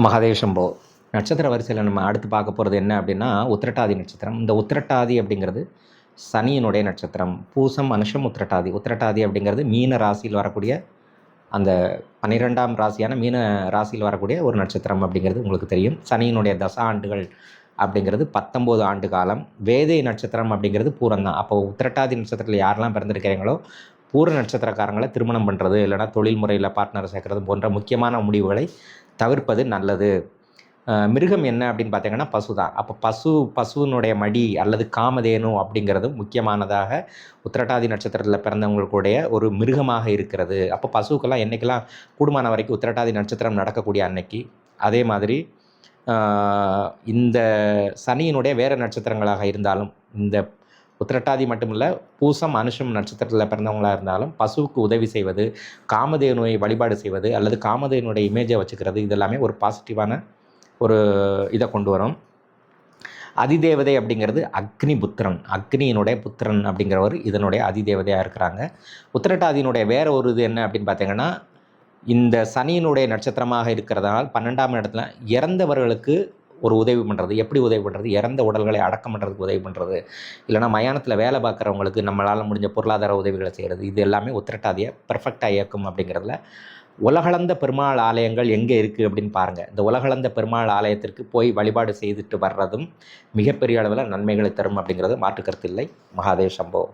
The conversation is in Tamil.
மகாதேவ் நட்சத்திர வரிசையில் நம்ம அடுத்து பார்க்க போகிறது என்ன அப்படின்னா உத்திரட்டாதி நட்சத்திரம். இந்த உத்திரட்டாதி அப்படிங்கிறது சனியினுடைய நட்சத்திரம். பூசம் அனுஷம் உத்திரட்டாதி. உத்திரட்டாதி அப்படிங்கிறது மீன ராசியில் வரக்கூடிய அந்த பன்னிரெண்டாம் ராசியான மீன ராசியில் வரக்கூடிய ஒரு நட்சத்திரம் அப்படிங்கிறது உங்களுக்கு தெரியும். சனியினுடைய தச ஆண்டுகள் அப்படிங்கிறது பத்தொம்போது ஆண்டு காலம். வேதை நட்சத்திரம் அப்படிங்கிறது பூரம் தான். அப்போ உத்திரட்டாதி நட்சத்திரத்தில் யாரெல்லாம் பிறந்திருக்கிறீங்களோ பூர நட்சத்திரக்காரங்களை திருமணம் பண்ணுறது இல்லைனா தொழில் முறையில் பார்ட்னர் சேர்க்கறது போன்ற முக்கியமான முடிவுகளை தவிர்ப்பது நல்லது. மிருகம் என்ன அப்படின்னு பார்த்தீங்கன்னா பசு தான் அப்போ பசு பசுவினுடைய மடி அல்லது காமதேனு அப்படிங்கிறது முக்கியமானதாக உத்திரட்டாதி நட்சத்திரத்தில் பிறந்தவங்களுடைய ஒரு மிருகமாக இருக்கிறது. அப்போ பசுக்கெல்லாம் என்றைக்கெல்லாம் கூடுமான வரைக்கும் உத்திரட்டாதி நட்சத்திரம் நடக்கக்கூடிய அன்னைக்கு அதே மாதிரி இந்த சனியினுடைய வேறு நட்சத்திரங்களாக இருந்தாலும் இந்த உத்திரட்டாதி மட்டுமில்ல பூசம் அனுஷம் நட்சத்திரத்தில் பிறந்தவங்களாக இருந்தாலும் பசுவுக்கு உதவி செய்வது காமதேனுவை வழிபாடு செய்வது அல்லது காமதேனுடைய இமேஜை வச்சுக்கிறது இதெல்லாமே ஒரு பாசிட்டிவான ஒரு இதை கொண்டு வரும். அதிதேவதை அப்படிங்கிறது அக்னி புத்திரன். அக்னியினுடைய புத்திரன் அப்படிங்கிறவர் இதனுடைய அதிதேவதையாக இருக்கிறாங்க. உத்திரட்டாதியினுடைய வேற ஒரு இது என்ன அப்படின்னு பார்த்தீங்கன்னா இந்த சனியினுடைய நட்சத்திரமாக இருக்கிறதுனால் பன்னெண்டாம் இடத்துல இறந்தவர்களுக்கு ஒரு உதவி பண்ணுறது எப்படி உதவி பண்ணுறது இறந்த உடல்களை அடக்கம் பண்ணுறதுக்கு உதவி பண்ணுறது இல்லைனா மயானத்தில் வேலை பார்க்குறவங்களுக்கு நம்மளால் முடிஞ்ச பொருளாதார உதவிகளை செய்கிறது இது எல்லாமே உத்திரட்டாதியை பர்ஃபெக்டாக இயக்கும் அப்படிங்கிறதுல உலகளந்த பெருமாள் ஆலயங்கள் எங்கே இருக்குது அப்படின்னு பாருங்கள் இந்த உலகளந்த பெருமாள் ஆலயத்திற்கு போய் வழிபாடு செய்துட்டு வர்றதும் மிகப்பெரிய அளவில் நன்மைகளை தரும் அப்படிங்கிறது மாற்றுக்கருத்து இல்லை. மகாதேவ் சம்பவம்